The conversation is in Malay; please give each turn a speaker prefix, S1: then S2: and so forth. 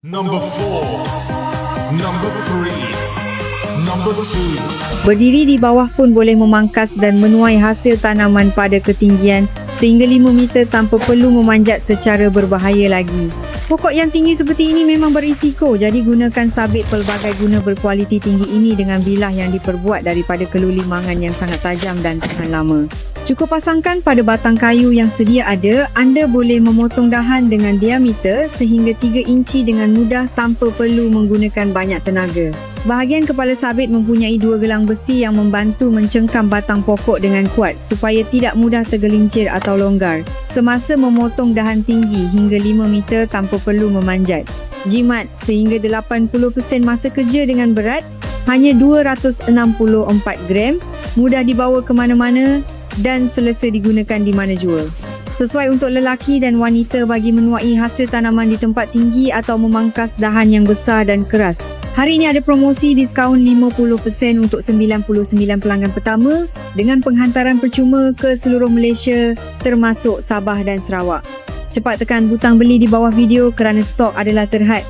S1: Number. Number. Number.
S2: Berdiri di bawah pun boleh memangkas dan menuai hasil tanaman pada ketinggian sehingga 5 meter tanpa perlu memanjat secara berbahaya lagi. Pokok yang tinggi seperti ini memang berisiko jadi gunakan sabit pelbagai guna berkualiti tinggi ini dengan bilah yang diperbuat daripada kelulimangan yang sangat tajam dan tahan lama. Cukup pasangkan pada batang kayu yang sedia ada, anda boleh memotong dahan dengan diameter sehingga 3 inci dengan mudah tanpa perlu menggunakan banyak tenaga. Bahagian kepala sabit mempunyai dua gelang besi yang membantu mencengkam batang pokok dengan kuat supaya tidak mudah tergelincir atau longgar semasa memotong dahan tinggi hingga 5 meter tanpa perlu memanjat. Jimat sehingga 80% masa kerja dengan berat hanya 264 gram, mudah dibawa ke mana-mana dan selesa digunakan di mana jua. Sesuai untuk lelaki dan wanita bagi menuai hasil tanaman di tempat tinggi atau memangkas dahan yang besar dan keras. Hari ini ada promosi diskaun 50% untuk 99 pelanggan pertama dengan penghantaran percuma ke seluruh Malaysia termasuk Sabah dan Sarawak. Cepat tekan butang beli di bawah video kerana stok adalah terhad.